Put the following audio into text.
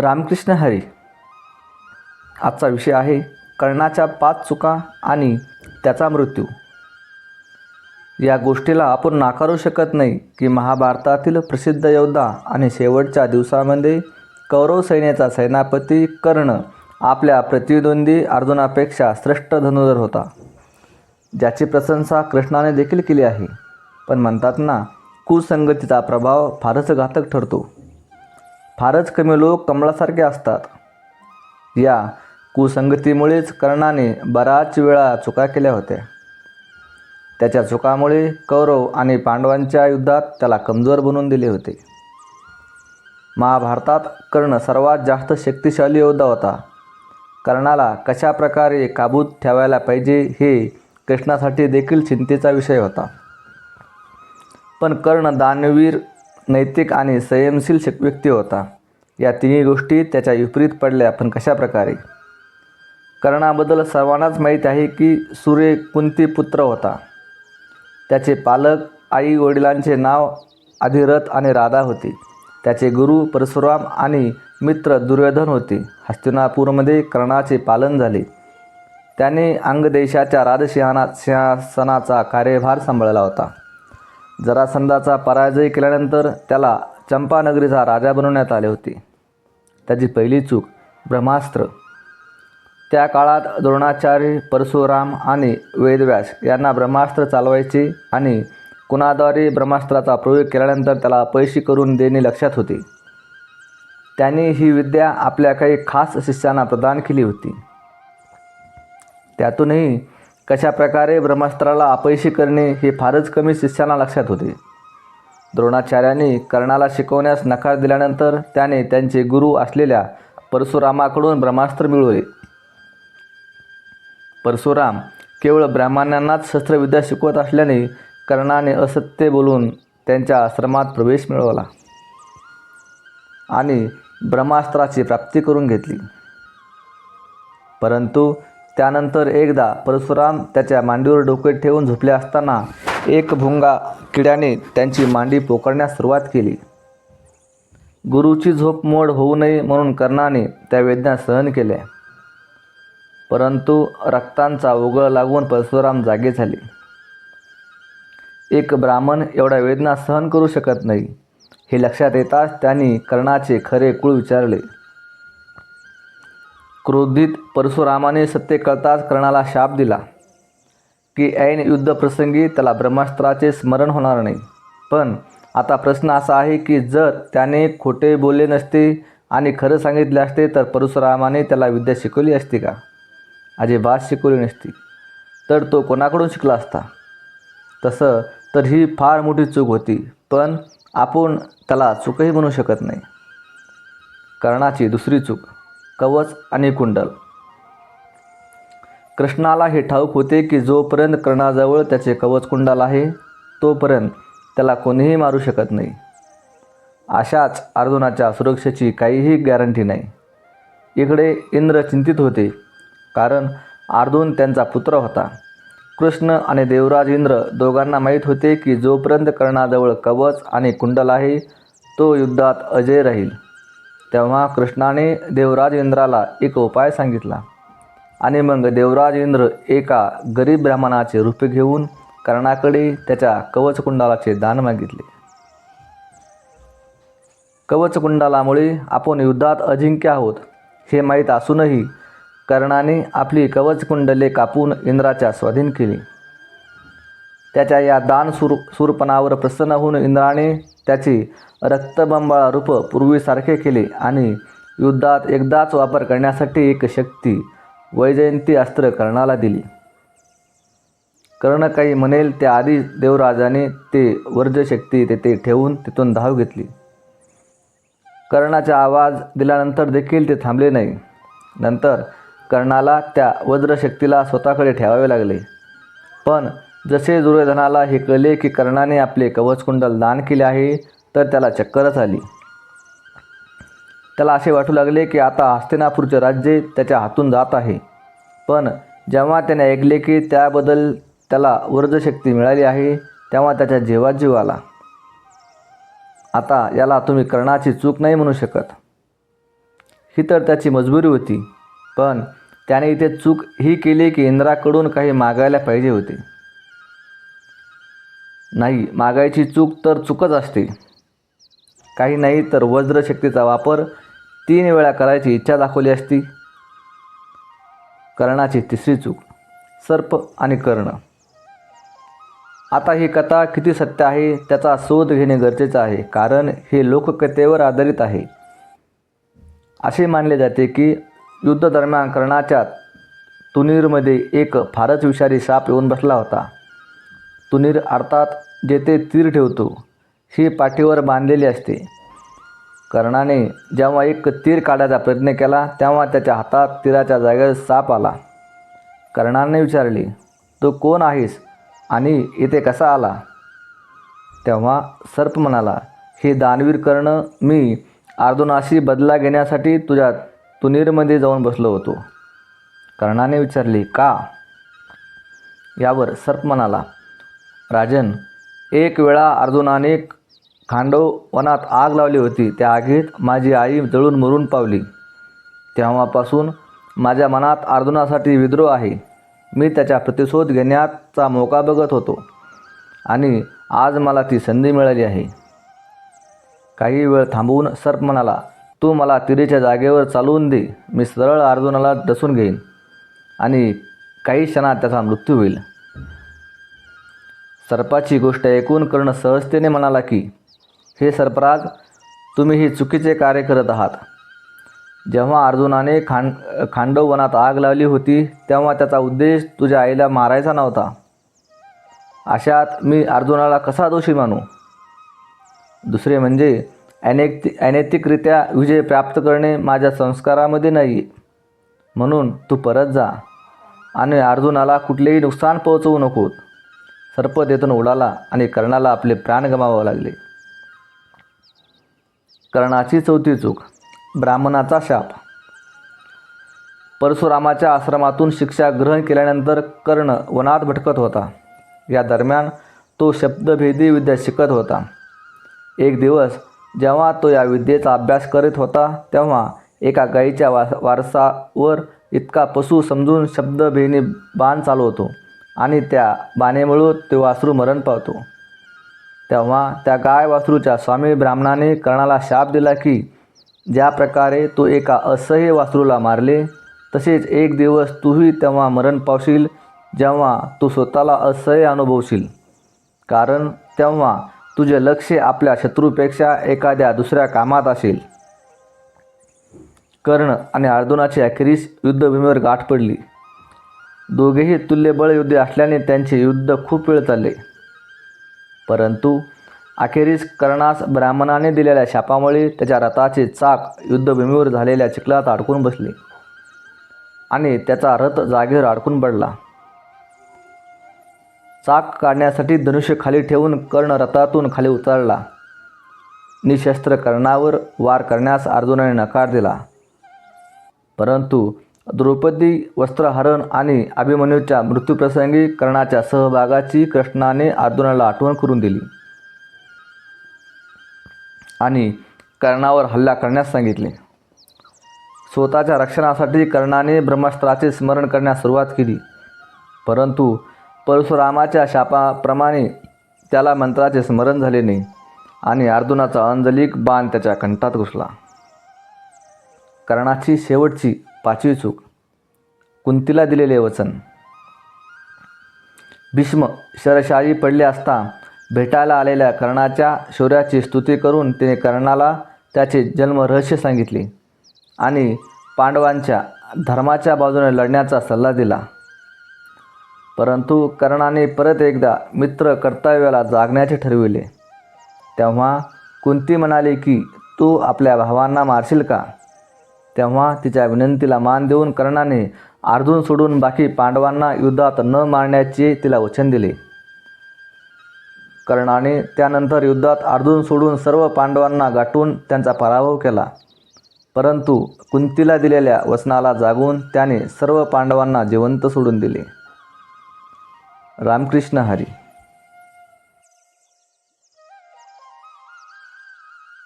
रामकृष्ण हरी. आजचा विषय आहे कर्णाच्या पाच चुका आणि त्याचा मृत्यू. या गोष्टीला आपण नाकारू शकत नाही की महाभारतातील प्रसिद्ध योद्धा आणि शेवटच्या दिवसामध्ये कौरव सैन्याचा सेनापती कर्ण आपल्या प्रतिद्वंदी अर्जुनापेक्षा श्रेष्ठ धनुधर होता. ज्याची प्रशंसा कृष्णाने देखील केली आहे. पण म्हणतात ना कुसंगतीचा प्रभाव फारच घातक ठरतो. फारच कमी लोक कमळासारखे असतात. या कुसंगतीमुळेच कर्णाने बराच वेळा चुका केल्या होत्या. त्याच्या चुकामुळे कौरव आणि पांडवांच्या युद्धात त्याला कमजोर बनवून दिले होते. महाभारतात कर्ण सर्वात जास्त शक्तिशाली योद्धा होता. कर्णाला कशा प्रकारे काबूत ठेवायला पाहिजे हे कृष्णासाठी देखील चिंतेचा विषय होता. पण कर्ण दानवीर नैतिक आणि संयमशील व्यक्ती होता. या तिन्ही गोष्टी त्याच्या विपरीत पडल्या पण कशा प्रकारे कर्णाबद्दल सर्वांनाच माहीत आहे की सूर्य कुंती पुत्र होता. त्याचे पालक आई वडिलांचे नाव अधिरथ आणि राधा होते. त्याचे गुरु परशुराम आणि मित्र दुर्योधन होते. हस्तिनापूरमध्ये कर्णाचे पालन झाले. त्याने अंगदेशाच्या राजसिंहाना सिंहासनाचा कार्यभार सांभाळला होता. जरासंधाचा पराजय केल्यानंतर त्याला चंपानगरीचा राजा बनवण्यात आले होते. त्याची पहिली चूक ब्रह्मास्त्र. त्या काळात द्रोणाचार्य परशुराम आणि वेदव्यास यांना ब्रह्मास्त्र चालवायचे आणि कुणाद्वारे ब्रह्मास्त्राचा प्रयोग केल्यानंतर त्याला पैसे करून देणे लक्षात होते. त्याने ही विद्या आपल्या काही खास शिष्यांना प्रदान केली होती. त्यातूनही कशा प्रकारे ब्रह्मास्त्राला अपयशी करणे हे फारच कमी शिष्यांना लक्षात होते. द्रोणाचार्याने कर्णाला शिकवण्यास नकार दिल्यानंतर त्याने त्यांचे गुरु असलेल्या परशुरामाकडून ब्रह्मास्त्र मिळवले. परशुराम केवळ ब्राह्मणांनाच शस्त्रविद्या शिकवत असल्याने कर्णाने असत्य बोलून त्यांच्या आश्रमात प्रवेश मिळवला आणि ब्रह्मास्त्राची प्राप्ती करून घेतली. परंतु त्यानंतर एकदा परशुराम त्याच्या मांडीवर डोके ठेवून झोपले असताना एक भुंगा किड्याने त्यांची मांडी पोकळण्यास सुरुवात केली. गुरुची झोप मोड होऊ नये म्हणून कर्णाने त्या वेदना सहन केल्या. परंतु रक्तांचा उगळ लागून परशुराम जागे झाले. एक ब्राह्मण एवढ्या वेदना सहन करू शकत नाही हे लक्षात येताच त्यांनी कर्णाचे खरे कुळ विचारले. क्रोधित परशुरामाने सत्य कळताच कर्णाला शाप दिला की ऐन युद्धप्रसंगी त्याला ब्रह्मास्त्राचे स्मरण होणार नाही. पण आता प्रश्न असा आहे की जर त्याने खोटे बोलले नसते आणि खरं सांगितले असते तर परशुरामाने त्याला विद्या शिकवली असती का? अजिबात शिकवली नसती. तर तो कोणाकडून शिकला असता? तसं तर ही फार मोठी चूक होती पण आपण त्याला चूकही म्हणू शकत नाही. कर्णाची दुसरी चूक. कवच आणि कुंडल. कृष्णाला हे ठाऊक होते की जोपर्यंत कर्णाजवळ त्याचे कवच कुंडल आहे तोपर्यंत त्याला कोणीही मारू शकत नाही. अशाच अर्जुनाच्या सुरक्षेची काहीही गॅरंटी नाही. इकडे इंद्र चिंतित होते कारण अर्जुन त्यांचा पुत्र होता. कृष्ण आणि देवराज इंद्र दोघांना माहीत होते की जोपर्यंत कर्णाजवळ कवच आणि कुंडल आहे तो युद्धात अजय राहील. तेव्हा कृष्णाने देवराज इंद्राला एक उपाय सांगितला. आणि मग देवराज इंद्र एका गरीब ब्राह्मणाचे रूप घेऊन कर्णाकडे त्याच्या कवचकुंडालाचे दान मागितले. कवचकुंडालामुळे आपण युद्धात अजिंक्य आहोत हे माहीत असूनही कर्णाने आपली कवचकुंडले कापून इंद्राच्या स्वाधीन केली. त्याच्या या दान सुर सूरपणावर प्रसन्न होऊन इंद्राने त्याची रक्तबंबाळ रूप पूर्वीसारखे केले आणि युद्धात एकदाच वापर करण्यासाठी एक शक्ती वैजयंती अस्त्र कर्णाला दिली. कर्ण काही म्हणेल त्या आधी देवराजाने ते वर्जशक्ती तेथे ठेवून तिथून धाव घेतली. कर्णाचा आवाज दिल्यानंतर देखील ते थांबले नाही. नंतर कर्णाला त्या वज्रशक्तीला स्वतःकडे ठेवावे लागले. पण जसे दुर्योधनाला हे कळले की कर्णाने आपले कवचकुंडल दान केले आहे तर त्याला चक्करच आली. त्याला असे वाटू लागले की आता हस्तिनापूरचे राज्य त्याच्या हातून जात आहे. पण जेव्हा त्याने ऐकले की त्याबद्दल त्याला वर्जशक्ती मिळाली आहे तेव्हा त्याच्या जीवात जीव आला. आता याला तुम्ही कर्णाची चूक नाही म्हणू शकत. ही तर त्याची मजबुरी होती पण त्याने इथे चूक ही केली की इंद्राकडून काही मागायला पाहिजे होते. नाही मागायची चूक तर चूकच असते. काही नाही तर वज्रशक्तीचा वापर तीन वेळा करायची इच्छा दाखवली असती. कर्णाची तिसरी चूक सर्प आणि कर्ण. आता ही कथा किती सत्य आहे त्याचा शोध घेणे गरजेचं आहे कारण हे लोककथेवर आधारित आहे. असे मानले जाते की युद्धदरम्यान कर्णाच्या तुनीरमध्ये एक फारच विषारी साप येऊन बसला होता. तुनीर अर्थात जेथे तीर ठेवतो ही पाठीवर बांधलेली असते. कर्णाने जेव्हा एक तीर काढायचा प्रयत्न केला तेव्हा त्याच्या हातात तीराच्या जागेवर साप आला. कर्णाने विचारले तू कोण आहेस आणि इथे कसा आला? तेव्हा सर्प म्हणाला हे दानवीर कर्ण मी अर्जुनाशी बदला घेण्यासाठी तुझ्या तुनीरमध्ये जाऊन बसलो होतो. कर्णाने विचारले का? यावर सर्प म्हणाला राजन एक वेळा अर्जुनाने खांडव वनात आग लावली होती. त्या आगीत माझी आई जळून मरून पावली. तेव्हापासून माझ्या मनात अर्जुनासाठी विद्रोह आहे. मी त्याचा प्रतिशोध घेण्याचा मोका बघत होतो आणि आज मला ती संधी मिळाली आहे. काही वेळ थांबवून सर्प म्हणाला तू मला तिरेच्या जागेवर चालवून दे. मी सरळ अर्जुनाला डसून घेईन आणि काही क्षणात त्याचा मृत्यू होईल. सर्पाची गोष्ट ऐकून कर्ण सहजतेने म्हणाला की हे सर्पराज तुम्ही ही चुकीचे कार्य करत आहात. जेव्हा अर्जुनाने खांड खांडव वनात आग लावली होती तेव्हा त्याचा उद्देश तुझ्या आईला मारायचा नव्हता. अशात मी अर्जुनाला कसा दोषी मानू? दुसरे म्हणजे अनैति अनैतिकरित्या विजय प्राप्त करणे माझ्या संस्कारामध्ये नाही. म्हणून तू परत जा आणि अर्जुनाला कुठलेही नुकसान पोहोचवू नकोत. सर्प तेथून उडाला आणि कर्णाला आपले प्राण गमावावे लागले. कर्णाची चौथी चूक ब्राह्मणाचा शाप. परशुरामाच्या आश्रमातून शिक्षा ग्रहण केल्यानंतर कर्ण वनात भटकत होता. या दरम्यान तो शब्दभेदी विद्या शिकत होता. एक दिवस जेव्हा तो या विद्येचा अभ्यास करीत होता तेव्हा एका गायीच्या वा वारसावर इतका पशु समजून शब्दभेदी बाण चालवतो आणि त्या बाणेमुळं ते वासरू मरण पावतो. तेव्हा त्या गाय वासरूच्या स्वामी ब्राह्मणाने कर्णाला शाप दिला की ज्या प्रकारे तो एका असह्य वासरूला मारले तसेच एक दिवस तूही तेव्हा मरण पावशील जेव्हा तू स्वतःला असह्य अनुभवशील. कारण तेव्हा तुझे लक्ष आपल्या शत्रूपेक्षा एखाद्या दुसऱ्या कामात असेल. कर्ण आणि अर्जुनाची अखेरीस युद्धभूमीवर गाठ पडली. दोघेही तुल्यबळ युद्धे असल्याने त्यांचे युद्ध खूप वेळ चालले. परंतु अखेरीस कर्णास ब्राह्मणाने दिलेल्या शापामुळे त्याच्या रथाचे चाक युद्धभूमीवर झालेल्या चिखलात अडकून बसले आणि त्याचा रथ जागेवर अडकून पडला. चाक काढण्यासाठी धनुष्य खाली ठेवून कर्ण रथातून खाली उतरला. निशस्त्र कर्णावर वार करण्यास अर्जुनाने नकार दिला. परंतु द्रौपदी वस्त्रहरण आणि अभिमन्यूच्या मृत्यूप्रसंगी कर्णाच्या सहभागाची कृष्णाने अर्जुनाला आठवण करून दिली. आणि कर्णावर हल्ला करण्यास सांगितले. स्वतःच्या रक्षणासाठी कर्णाने ब्रह्मास्त्राचे स्मरण करण्यास सुरुवात केली. परंतु परशुरामाच्या शापाप्रमाणे त्याला मंत्राचे स्मरण झाले नाही आणि अर्जुनाचा अंजलिक बाण त्याच्या कंठात घुसला. कर्णाची शेवटची पाचवी चूक. कुंतीला दिलेले वचन. भीष्म शरशाही पडले असता भेटायला आलेल्या कर्णाच्या शौर्याची स्तुती करून तिने कर्णाला त्याचे जन्म रहस्य सांगितले आणि पांडवांच्या धर्माच्या बाजूने लढण्याचा सल्ला दिला. परंतु कर्णाने परत एकदा मित्र कर्तव्याला जागण्याचे ठरविले. तेव्हा कुंती म्हणाली की तू आपल्या भावांना मारशील का? तेव्हा तिच्या विनंतीला मान देऊन कर्णाने अर्जुन सोडून बाकी पांडवांना युद्धात न मारण्याचे तिला वचन दिले. कर्णाने त्यानंतर युद्धात अर्जुन सोडून सर्व पांडवांना गाठून त्यांचा पराभव केला. परंतु कुंतीला दिलेल्या वचनाला जागून त्याने सर्व पांडवांना जिवंत सोडून दिले. रामकृष्ण हरी.